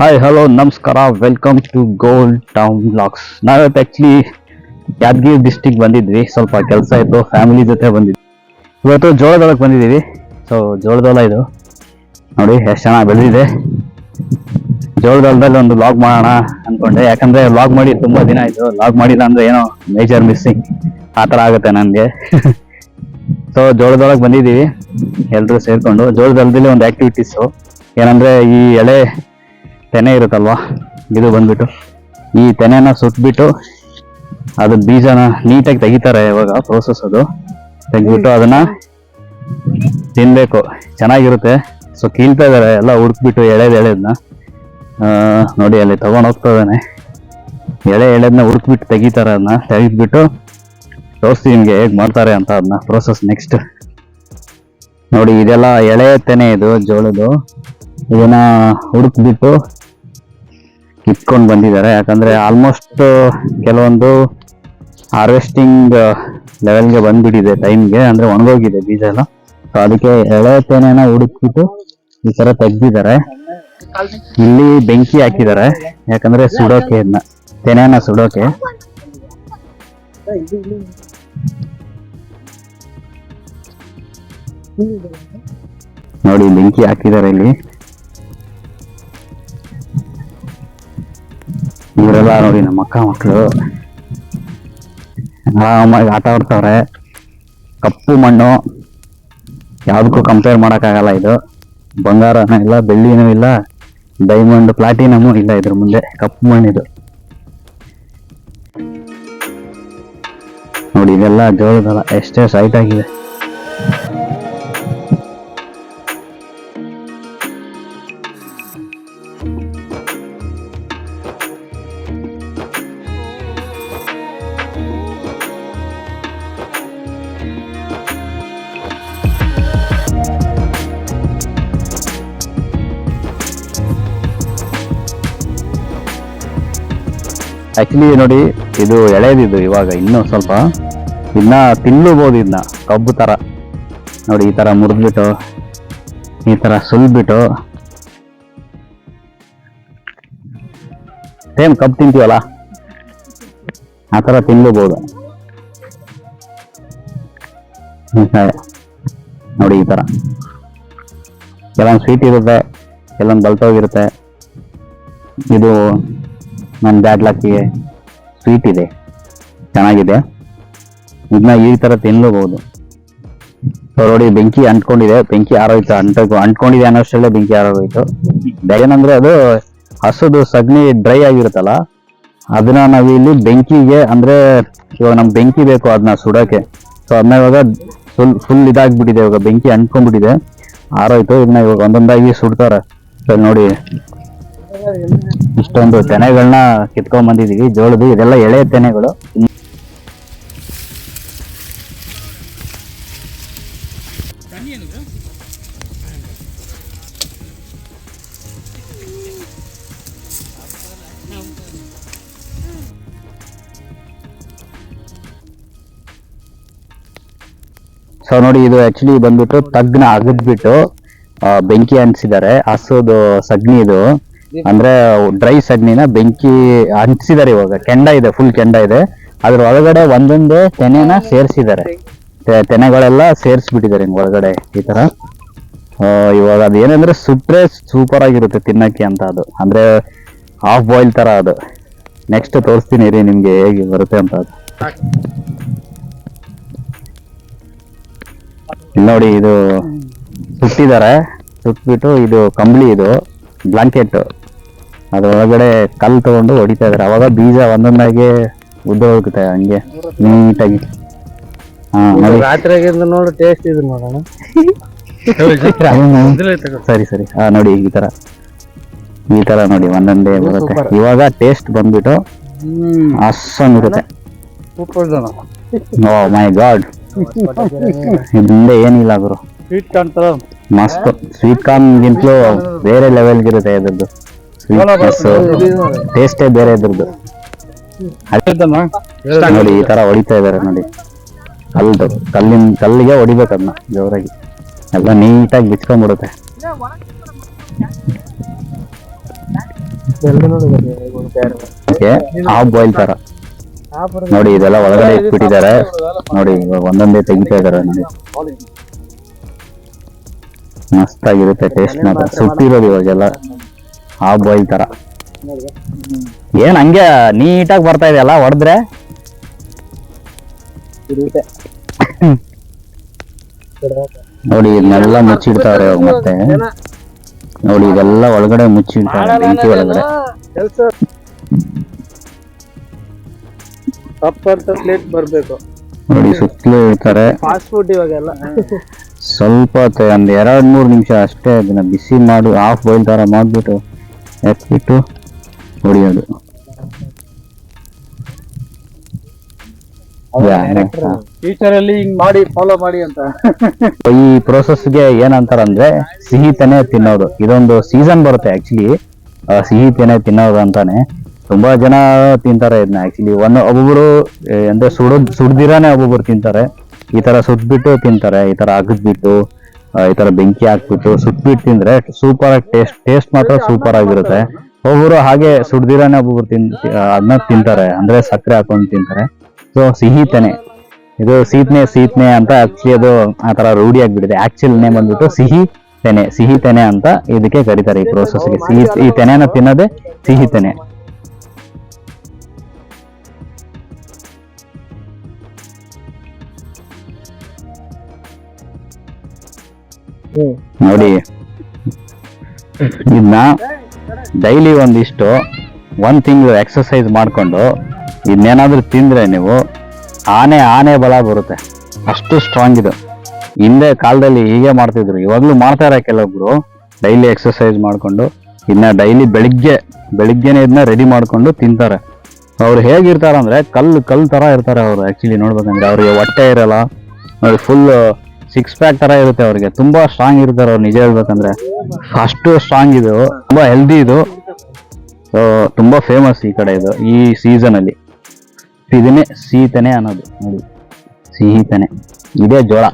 Hi hello ನಮಸ್ಕಾರ. Welcome to gold town blogs ನಾವತ್ತು actually Yadgir district ಬಂದಿದ್ವಿ. ಸ್ವಲ್ಪ ಕೆಲಸ ಇತ್ತು ಫ್ಯಾಮಿಲಿ ಜೊತೆ ಬಂದಿದ್ವಿ. ಇವತ್ತು ಜೋಳದೊಳಗೆ ಬಂದಿದ್ದೀವಿ. ಸೊ ಜೋಳದೊಳ ಇದು. ನೋಡಿ, ಎಷ್ಟು ಚೆನ್ನಾಗಿ ಬೆಳೆದಿದೆ. ಜೋಳದೊಳದಲ್ಲಿ ಒಂದು ಲಾಗ್ ಮಾಡೋಣ ಅಂದ್ಕೊಂಡೆ ಯಾಕಂದರೆ ಲಾಗ್ ಮಾಡಿ ತುಂಬ ದಿನ ಆಯಿತು. ಲಾಗ್ ಮಾಡಿಲ್ಲ ಅಂದರೆ ಏನೋ ಮೇಜರ್ ಮಿಸ್ಸಿಂಗ್ ಆ ಥರ ಆಗುತ್ತೆ ನನಗೆ. ಸೊ ಜೋಳದೊಳಗೆ ಬಂದಿದ್ದೀವಿ. ಎಲ್ಲರೂ ಸೇರಿಕೊಂಡು. ಜೋಳದೊಳದಲ್ಲಿ ಒಂದು ಆ್ಯಕ್ಟಿವಿಟೀಸು ಏನಂದರೆ ಈ ಎಳೆ ತೆನೆ ಇರುತ್ತಲ್ವಾ? ಇದು ಬಂದ್ಬಿಟ್ಟು. ಈ ತೆನೆನ ಸುಟ್ಬಿಟ್ಟು ಅದು ಬೀಜನ ನೀಟಾಗಿ ತೆಗಿತಾರೆ ಇವಾಗ ಪ್ರೋಸೆಸ್ ಅದು. ತೆಗಿಬಿಟ್ಟು ಅದನ್ನ ತಿನ್ಬೇಕು. ಚೆನ್ನಾಗಿರುತ್ತೆ. ಸೊ ಕೀಳ್ತಾ ಇದಾರೆ ಎಲ್ಲ ಹುಡುಕ್ಬಿಟ್ಟು ಎಳೆದು ಎಳೆದ್ನ. ನೋಡಿ ಅಲ್ಲಿ ತಗೊಂಡು ಹೋಗ್ತಾ ಇದ್ದಾನೆ. ಎಳೆ ಎಳೆದ್ನ ಹುಡುಕ್ಬಿಟ್ಟು ತೆಗಿತಾರೆ ಅದನ್ನ. ತೆಗೆದ್ಬಿಟ್ಟು ತೋರಿಸ್ತೀವಿ ನಿಮಗೆ ಹೇಗೆ ಮಾಡ್ತಾರೆ ಅಂತ ಅದನ್ನ ಪ್ರೋಸೆಸ್ ನೆಕ್ಸ್ಟ್ ನೋಡಿ ಇದೆಲ್ಲ ಎಳೆ ತೆನೆ ಇದು ಜೋಳದ್ದು. ಇದನ್ನ ಹುಡುಕ್ಬಿಟ್ಟು ಕಿತ್ಕೊಂಡು ಬಂದಿದ್ದಾರೆ. ಯಾಕಂದ್ರೆ ಆಲ್ಮೋಸ್ಟ್ ಕೆಲವೊಂದು ಹಾರ್ವೆಸ್ಟಿಂಗ್ ಲೆವೆಲ್ಗೆ ಬಂದ್ಬಿಟ್ಟಿದೆ ಟೈಮ್ಗೆ ಅಂದ್ರೆ ಒಣಗೋಗಿದೆ ಬೀಜ ಎಲ್ಲ. ಸೊ ಅದಕ್ಕೆ ಎಳೆ ತೆನೆನ ಹುಡುಕ್ಬಿಟ್ಟು ಈ ತರ ತೆಗ್ದಿದ್ದಾರೆ. ಇಲ್ಲಿ ಬೆಂಕಿ ಹಾಕಿದ್ದಾರೆ. ಯಾಕಂದ್ರೆ ಸುಡೋಕೆ ತೆನೆನ ಸುಡೋಕೆ. ನೋಡಿ, ಬೆಂಕಿ ಹಾಕಿದ್ದಾರೆ ಇಲ್ಲಿ. ಇವರೆಲ್ಲ ನೋಡಿ ನಮ್ಮ ಅಕ್ಕ ಮಕ್ಕಳು. ಆರಾಮಾಗಿ ಆಟ ಆಡ್ತಾವ್ರೆ. ಕಪ್ಪು ಮಣ್ಣು. ಯಾವುದಕ್ಕೂ ಕಂಪೇರ್ ಮಾಡೋಕ್ಕಾಗಲ್ಲ ಇದು. ಬಂಗಾರನೂ ಇಲ್ಲ, ಬೆಳ್ಳಿನೂ ಇಲ್ಲ ಡೈಮಂಡ್ ಪ್ಲಾಟಿನಮು ಇಲ್ಲ ಇದ್ರ ಮುಂದೆ. ಕಪ್ಪು ಮಣ್ಣಿದು. ನೋಡಿ ಇದೆಲ್ಲ ಜೋಳದಲ್ಲ ಎಷ್ಟೇ ಸೈಟ್ ಆಗಿದೆ. ಆಕ್ಚುಲಿ ನೋಡಿ, ಇದು ಎಳೆದಿದ್ದು ಇವಾಗ ಇನ್ನೂ ಸ್ವಲ್ಪ. ಇನ್ನ ತಿನ್ನಬಹುದು ಇದನ್ನ ಕಬ್ಬು ಥರ ನೋಡಿ, ಈ ತರ ಮುರಿದ್ಬಿಟ್ಟು, ಈ ತರ ಸುಲ್ಬಿಟ್ಟು. ಸೇಮ್ ಕಬ್ಬು ತಿಂತೀವಲ್ಲ? ಆ ತರ ತಿನ್ಲೂಬಹುದು ನೋಡಿ, ಈ ತರ. ಕೆಲವೊಂದು ಸ್ವೀಟ್ ಇರುತ್ತೆ, ಕೆಲವೊಂದು ಬಲ್ತೋಗಿರುತ್ತೆ. ಇದು ನನ್ನ ಬ್ಯಾಡ್ ಲಕ್ಕಿಗೆ ಸ್ವೀಟ್ ಇದೆ. ಚೆನ್ನಾಗಿದೆ. ಇದನ್ನ ಈ ಥರ ತಿನ್ಲೂಬಹುದು ನೋಡಿ, ಬೆಂಕಿ ಅಂಟ್ಕೊಂಡಿದೆ. ಬೆಂಕಿ ಆರೋಯ್ತು ಅಂಟು ಅಂಟ್ಕೊಂಡಿದೆ ಅನ್ನೋಷ್ಟರಲ್ಲೇ ಬೆಂಕಿ ಆರೋಯ್ತು. ಏನಂದ್ರೆ ಅದು ಹಸುದು ಸಗಣಿ ಡ್ರೈ ಆಗಿರುತ್ತಲ್ಲ, ಅದನ್ನ ನಾವು ಇಲ್ಲಿ ಬೆಂಕಿಗೆ ಅಂದ್ರೆ ಇವಾಗ ನಮ್ಗೆ ಬೆಂಕಿ ಬೇಕು ಅದನ್ನ ಸುಡೋಕೆ ಸೊ ಅದನ್ನ ಇವಾಗ ಫುಲ್ ಫುಲ್ ಇದಾಗ್ಬಿಟ್ಟಿದೆ. ಇವಾಗ ಬೆಂಕಿ ಅಂಟ್ಕೊಂಡ್ಬಿಟ್ಟಿದೆ. ಆರೋಯ್ತು. ಇದನ್ನ ಇವಾಗ ಒಂದೊಂದಾಗಿ ಸುಡ್ತಾರೆ. ನೋಡಿ. ಇಷ್ಟೊಂದು ತೆನೆಗಳನ್ನ ಕಿತ್ಕೊಂಡ್ ಬಂದಿದೀವಿ ಜೋಳದು ಇದೆಲ್ಲ ಎಳೆ ತೆನೆಗಳು. ಸೊ ನೋಡಿ, ಇದು ಆಕ್ಚುಲಿ ಬಂದ್ಬಿಟ್ಟು ತಗ್ನ ಅಗದ್ಬಿಟ್ಟು ಬೆಂಕಿ ಅನ್ಸಿದ್ದಾರೆ ಹಸೋದು ಸಗ್ನಿ ಇದು. ಅಂದ್ರೆ ಡ್ರೈ ಸಡ್ನಿನ ಬೆಂಕಿ ಅಂಟಿಸಿದ್ದಾರೆ ಇವಾಗ. ಕೆಂಡ ಇದೆ ಫುಲ್ ಕೆಂಡ ಇದೆ. ಅದ್ರ ಒಳಗಡೆ ಒಂದೊಂದೇ ತೆನೆನ ಸೇರಿಸಿದ್ದಾರೆ ತೆನೆಗಳೆಲ್ಲ ಸೇರಿಸ್ಬಿಟ್ಟಿದ್ದಾರೆ ಹಿಂಗ್ ಒಳಗಡೆ ಈ ತರ. ಇವಾಗ ಅದು ಏನಂದ್ರೆ ಸುಟ್ರೆ ಸೂಪರ್ ಆಗಿರುತ್ತೆ ತಿನ್ನಕ್ಕೆ ಅಂತ ಅದು. ಅಂದ್ರೆ ಹಾಫ್ ಬಾಯ್ಲ್ ತರ ಅದು. ನೆಕ್ಸ್ಟ್ ತೋರಿಸ್ತೀನಿ ರೀ ನಿಮ್ಗೆ ಹೇಗೆ ಬರುತ್ತೆ ಅಂತ ಅದು. ನೋಡಿ ಇದು ಸುಟ್ಟಿದ್ದಾರೆ ಸುಟ್ಬಿಟ್ಟು ಇದು ಕಂಬಳಿ ಇದು ಬ್ಲಾಂಕೆಟ್ ಅದ್ರ ಒಳಗಡೆ ಕಲ್ಲು ತಗೊಂಡು ಹೊಡಿತಾ ಇದಾರೆ. ಅವಾಗ ಬೀಜ ಒಂದೊಂದಾಗಿ ಉದ್ದ ಹೋಗುತ್ತೆ ಹಂಗೆ ನೀಟಾಗಿ. ಹಾ ನೋಡಿ. ರಾತ್ರಿಯಾಗಿಂದ ನೋಡು ಟೇಸ್ಟ್ ಇದು ನೋಡೋಣ. ಸರಿ ಸರಿ. ಹಾ ನೋಡಿ ಈ ತರ. ಈ ತರ ನೋಡಿ ಒಂದೊಂದೇ ಬರುತ್ತೆ. ಇವಾಗ ಟೇಸ್ಟ್ ಬಂದ್ಬಿಟ್ಟು ಅಷ್ಟೊಂದಿರುತ್ತೆ ಜನ ಓ ಮೈ ಗಾಡ್. ಹಿಂದೆ ಏನಿಲ್ಲ ಗುರು. ಸ್ವೀಟ್ ಕಾರ್ನ್ ಮಸ್ತ್. ಸ್ವೀಟ್ ಕಾರ್ನ್ ಗಿಂತಲೂ ಬೇರೆ ಲೆವೆಲ್ಗಿರುತ್ತೆ ಇದ್ರದ್ದು. ಟೇಸ್ಟೇ ಬೇರೆ ಇದ್ರದ್ದು. ನೋಡಿ ಈ ತರ ಹೊಡಿತಾ ಇದಾರೆ ನೋಡಿ. ಕಲ್ದು ಕಲ್ಲಿನ ಕಲ್ಲಿಗೆ ಹೊಡಿಬೇಕು ಅದನ್ನ ಜೋರಾಗಿ. ಎಲ್ಲ ನೀಟಾಗಿ ಬಿಚ್ಕೊಂಡ್ಬಿಡುತ್ತೆ. ಹಾಫ್ ಬಾಯ್ಲ್ ತರ. ನೋಡಿ ಇದೆಲ್ಲ ಒಳಗಡೆ ಇಟ್ಬಿಟ್ಟಿದ್ದಾರೆ. ನೋಡಿ ಇವಾಗ ಒಂದೊಂದೇ ತೆಗಿತಾ ಇದಾರೆ ನೋಡಿ. ಮಸ್ತಾಗಿರುತ್ತೆ ಟೇಸ್ಟ್ ಮಾತ್ರ. ಸುಟ್ಟಿರೋದು ಇವಾಗೆಲ್ಲ. ಹಾಫ್ ಬಾಯ್ಲ್ ತರ. ಏನ್ ಹಂಗೆ ನೀಟಾಗಿ ಬರ್ತಾ ಇದೆಯಲ್ಲ ಹೊಡೆದ್ರೆ? ನೋಡಿ ಇದನ್ನೆಲ್ಲ ಮುಚ್ಚಿಡ್ತಾವ್ರೆ ಮತ್ತೆ. ನೋಡಿ ಇದೆಲ್ಲ ಒಳಗಡೆ ಮುಚ್ಚಿಡ್ತಾರೆ ಬೆಂಕಿ ಒಳಗಡೆ. ಪ್ಲೇಟ್ ಬರ್ಬೇಕು. ನೋಡಿ ಸುತ್ತಲೂ ಇಡ್ತಾರೆ ಫಾಸ್ಟ್ ಫುಡ್ ಇವಾಗೆಲ್ಲ. ಸ್ವಲ್ಪ ಹೊತ್ತು ಒಂದ್ ಎರಡ್ ಮೂರ್ ನಿಮಿಷ ಅಷ್ಟೇ ಅದನ್ನ ಬಿಸಿ ಮಾಡಿ ಹಾಫ್ ಬಾಯ್ಲ್ ತರ ಮಾಡ್ಬಿಟ್ಟು. ಎತ್ಬಿಟ್ಟು ಹೊಡಿಯೋದು. ಫ್ಯೂಚರ್ ಅಲ್ಲಿ ಹಿಂಗ್ ಮಾಡಿ ಫಾಲೋ ಮಾಡಿ ಅಂತ. ಈ ಪ್ರೋಸೆಸ್ಗೆ ಏನಂತಾರಂದ್ರೆ ಸಿಹಿ ತೆನೆ ತಿನ್ನೋದು. ಇದೊಂದು ಸೀಸನ್ ಬರುತ್ತೆ ಆಕ್ಚುಲಿ ಸಿಹಿ ತೆನೆ ತಿನ್ನೋದು ಅಂತಾನೆ. ತುಂಬಾ ಜನ ತಿಂತಾರೆ ಇದನ್ನ ಆಕ್ಚುಲಿ ಒಂದು ಒಬ್ಬೊಬ್ರು ಅಂದ್ರೆ ಸುಡದ್ ಸುಡ್ದಿರಾನೆ ಒಬ್ಬೊಬ್ರು ತಿಂತಾರೆ. ಈ ತರ ಸುಟ್ಬಿಟ್ಟು ತಿಂತಾರೆ. ಈ ತರ ಅಗದ್ಬಿಟ್ಟು. ಈ ತರ ಬೆಂಕಿ ಹಾಕ್ಬಿಟ್ಟು ಸುಟ್ಬಿಟ್ಟು ತಿಂದ್ರೆ ಸೂಪರ್ ಆಗಿ ಟೇಸ್ಟ್ ಟೇಸ್ಟ್ ಮಾತ್ರ ಸೂಪರ್ ಆಗಿರುತ್ತೆ. ಒಬ್ಬೊಬ್ರು ಹಾಗೆ ಸುಡ್ದಿರಾನೆ ಒಬ್ಬೊಬ್ರು ತಿನ್ ಅದನ್ನ ತಿಂತಾರೆ. ಅಂದ್ರೆ ಸಕ್ಕರೆ ಹಾಕೊಂಡು ತಿಂತಾರೆ. ಸೊ ಸಿಹಿ ತೆನೆ. ಇದು ಸೀತ್ನೆ ಸೀತ್ನೆ ಅಂತ ಆಕ್ಚುಲಿ ಅದು ಆ ತರ ರೂಢಿ ಆಗ್ಬಿಟ್ಟಿದೆ. ಆಕ್ಚುಲ್ ನೇಮ್ ಬಂದ್ಬಿಟ್ಟು ಸಿಹಿ ತೆನೆ ಸಿಹಿ ತೆನೆ ಅಂತ ಇದಕ್ಕೆ ಕರೀತಾರೆ ಈ ಪ್ರೋಸೆಸ್ಗೆ ಸಿಹಿ ಈ ತೆನೆನ ತಿನ್ನೋದೇ ಸಿಹಿ ತೆನೆ. ನೋಡಿ. ಇದನ್ನ ಡೈಲಿ ಒಂದಿಷ್ಟು, ಒಂದ್ ತಿಂಗಳು ಎಕ್ಸರ್ಸೈಸ್ ಮಾಡ್ಕೊಂಡು ಇದನ್ನೇನಾದ್ರೂ ತಿಂದ್ರೆ ನೀವು ಆನೆ ಆನೆ ಬಲ ಬರುತ್ತೆ. ಅಷ್ಟು ಸ್ಟ್ರಾಂಗ್ ಇದು. ಹಿಂದೆ ಕಾಲದಲ್ಲಿ ಹೀಗೆ ಮಾಡ್ತಿದ್ರು. ಇವಾಗ್ಲೂ ಮಾಡ್ತಾರೆ ಕೆಲವೊಬ್ರು ಡೈಲಿ ಎಕ್ಸರ್ಸೈಸ್ ಮಾಡ್ಕೊಂಡು ಇದನ್ನ ಡೈಲಿ ಬೆಳಿಗ್ಗೆ, ಬೆಳಿಗ್ಗೆನೆ ಇದನ್ನ ರೆಡಿ ಮಾಡ್ಕೊಂಡು ತಿಂತಾರೆ. ಅವ್ರು ಹೇಗಿರ್ತಾರಂದ್ರೆ ಕಲ್ಲು ಕಲ್ಲು ತರ ಇರ್ತಾರೆ ಅವ್ರು. ಆಕ್ಚುಲಿ ನೋಡ್ಬೇಕಂದ್ರೆ ಅವ್ರಿಗೆ ಹೊಟ್ಟೆ ಇರಲ್ಲ. ನೋಡಿ ಫುಲ್ ಸಿಕ್ಸ್ ಪ್ಯಾಕ್ ತರ ಇರುತ್ತೆ ಅವ್ರಿಗೆ. ತುಂಬಾ ಸ್ಟ್ರಾಂಗ್ ಇರ್ತಾರೆ ಅವ್ರು, ನಿಜ ಹೇಳ್ಬೇಕಂದ್ರೆ. ಅಷ್ಟು ಸ್ಟ್ರಾಂಗ್ ಇದು. ತುಂಬಾ ಹೆಲ್ದಿ ಇದು. ಸೊ ತುಂಬಾ ಫೇಮಸ್ ಈ ಕಡೆ ಇದು, ಈ ಸೀಸನ್ ಅಲ್ಲಿ. ಇದನ್ನೇ ಸೀತನೆ ತೆನೆ ಅನ್ನೋದು. ನೋಡಿ. ಸಿಹಿ ತೆನೆ ಇದೇ ಜೋಳ.